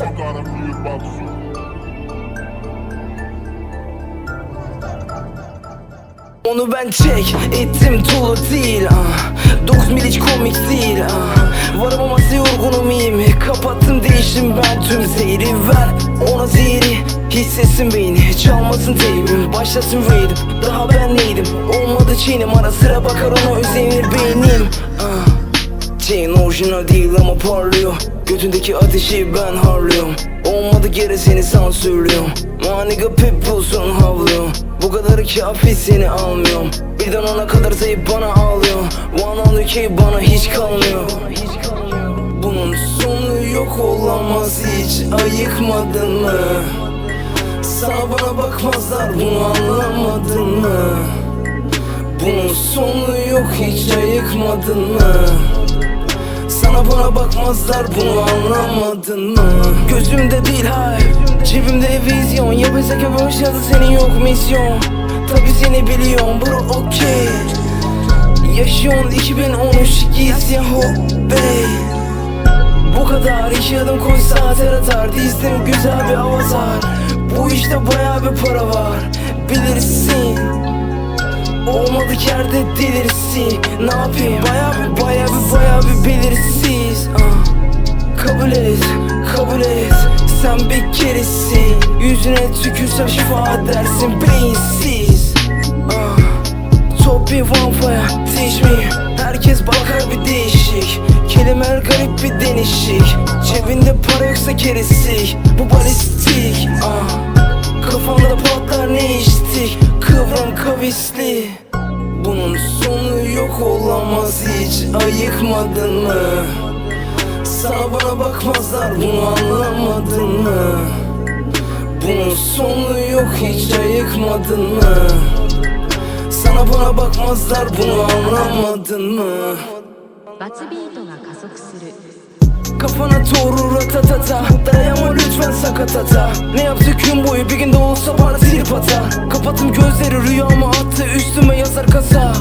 of weird boxer. Onu ben çek ettim tulu değil ah. 9 mil hiç komik değil ah. Varım ama yorgunum iyiyim Kapattım değiştim ben tüm zehri ver Ona zehri hissetsin beyni Çalmasın teybim başlasın raid'im Daha ben neydim olmadı çiğnim Ara sıra bakar ona özenir beynim Chain orijinal değil ama parlıyor. Götündeki ateşi ben harlıyorum. Olmadı geri seni sansürlüyorum. Maniga pitbullsun havlıyorum Bu kadarı kafi seni almıyorum. Birden ona kadar sayıp bana ağlıyor. One on key bana hiç kalmıyor. Bunun sonu yok olamaz hiç ayıkmadın mı? Sana bana bakmazlar bunu anlamadın mı? Bunun sonu yok hiç ayıkmadın mı? Sana bana bakmazlar bunu anlamadın mı? Gözümde değil hayır Cebimde vizyon. Yapay zeka başladı senin yok misyon? Tabi seni biliyorum bro okey. Yaşıyorsun 2013 giysi hop bey. Bu kadar iki adım koy saate atar Dizdim güzel bir avatar. Bu işte baya bir para var Bilirsin Olmadık yerde delirsin. Ne yapayım? Baya bir baya bir baya bir belirsiz. Ah. Kabul et kabul et. Sen bir keresin. Yüzüne tükürsem şifa dersin beyinsiz. Ah. Top bir vampire teach me. Herkes bakar bir değişik. Kelimeler garip bir denişik. Cebinde para yoksa keresik Bu balistik Kıvrım kavisli Bunun sonu yok olamaz hiç ayıkmadın mı? Sana bana bakmazlar bunu anlamadın mı? Bunun sonu yok hiç ayıkmadın mı? Sana bana bakmazlar bunu anlamadın mı? バツビートが加速する Kafana doğru ratatata. Dayama lütfen sakatata. Ne yaptık gün boyu? Bir günde olsa bana trip atar Kapattım gözleri rüyama attı üstüme yazar kasa.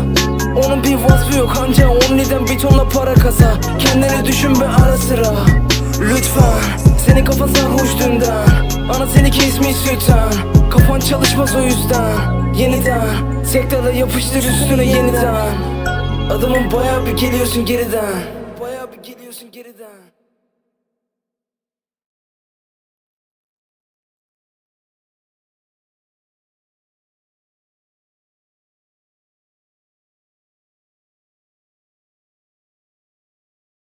Onun bir vasfı yok anca onun neden bir tonla para kasa? Kendini düşün be ara sıra. Lütfen senin kafan sarhoş dünden. Ana seni kesmiş sütten. Kafan çalışmaz o yüzden. Yeniden Sektörle yapıştır üstüne yeniden. Adamın bayağı bir geliyorsun geriden